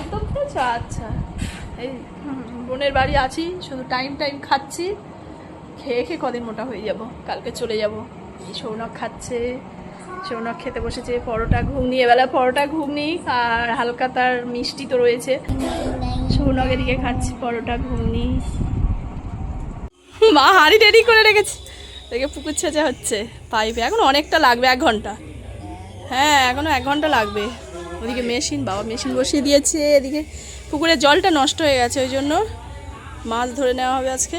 খেয়েছ আচ্ছা, আচ্ছা এই বোনের বাড়ি আছি, শুধু টাইম টাইম খাচ্ছি। খেয়ে খেয়ে কদিন মোটা হয়ে যাব, কালকে চলে যাব। এই সৌনক খাচ্ছে, সৌনক খেতে বসেছে, পরোটা ঘুগনি, এবেলা পরোটা ঘুগনি আর হালকা তার মিষ্টি তো রয়েছে। সৌনক এদিকে খাচ্ছি পরোটা ঘুগনি। মা, হাড়ি টেডি করে রেখেছে। দেখে পুকুর ছেঁচা হচ্ছে, পাইপে। এখন অনেকটা লাগবে, এক ঘণ্টা। হ্যাঁ এখনও এক ঘণ্টা লাগবে। ওদিকে মেশিন বাবা মেশিন বসিয়ে দিয়েছে এদিকে পুকুরের জলটা নষ্ট হয়ে গেছে ওই জন্য মাছ ধরে নেওয়া হবে আজকে।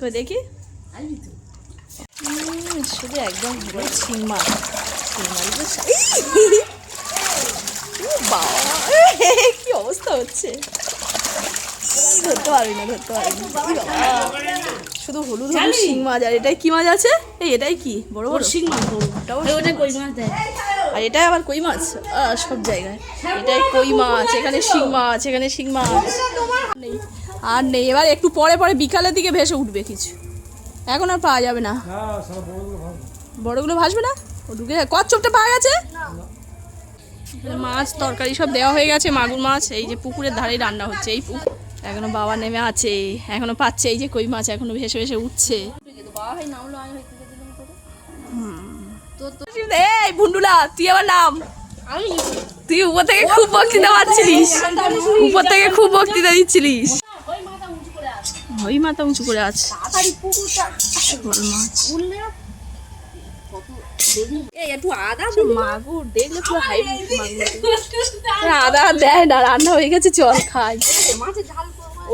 কই দেখি? শুধু একদম পুরো মাছ শিং মাছ তো বাবা। কি অবস্থা হচ্ছে? ধরতে পারবি না ধরতে পারবি না। শুধু হলুদ হলুদ শিং মাছ আর এটাই কি মাছ আছে? এই এটাই কি? বড় বড়। শিং মাছ ওটাও আর এটাই আবার কই মাছ? সব জায়গায়। এটাই কই মাছ, এখানে শিং মাছ, এখানে শিং মাছ। নেই, আর নেই। এবার একটু পরে পরে বিকালের দিকে ভেসে উঠবে কিছু। এখন আর পাওয়া যাবে না। বড়গুলো ভাসবে না? ও ঢুকে কচ্ছপটা পাওয়া গেছে? মাছ, তরকারি সব দেওয়া হয়ে গেছে, মাগুর মাছ। এই যে পুকুরের ধারেই রান্না হচ্ছে এই পুকুর। এখনও বাবা নেমে আছে, এখনও পাচ্ছে। এই যে কই মাছ এখনও ভেসে ভেসে উঠছে। এই ভুন্ডুলা তুই আমার নাম। তুই উপর থেকে খুব বক্তৃতা পাচ্ছিলিস। উপর থেকে খুব বক্তৃতা দিচ্ছিলিস। ওই মাথা উঁচু করে আছে। আদা দেয় না রান্না হয়ে গেছে চল খাই।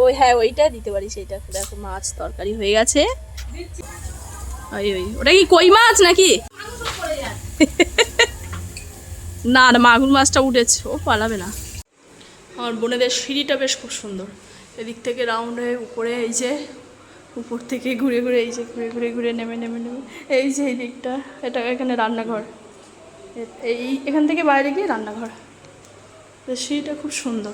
ওই হ্যাঁ ওইটা দিতে পারি সেইটা দেখো মাছ তরকারি হয়ে গেছে। ওই ওই ওটা কি কই মাছ নাকি? না না, মাগুর মাছটা উঠেছে। ও পালাবে না। আমার বোনেদের সিঁড়িটা বেশ খুব সুন্দর। এদিক থেকে রাউন্ড হয়ে উপরে এই যে, উপর থেকে ঘুরে ঘুরে এই যে, ঘুরে ঘুরে ঘুরে নেমে নেমে নেমে। এই যে এই দিকটা, এটা এখানে রান্নাঘর। এই এখান থেকে বাইরে গিয়ে রান্নাঘর। সিঁড়িটা খুব সুন্দর।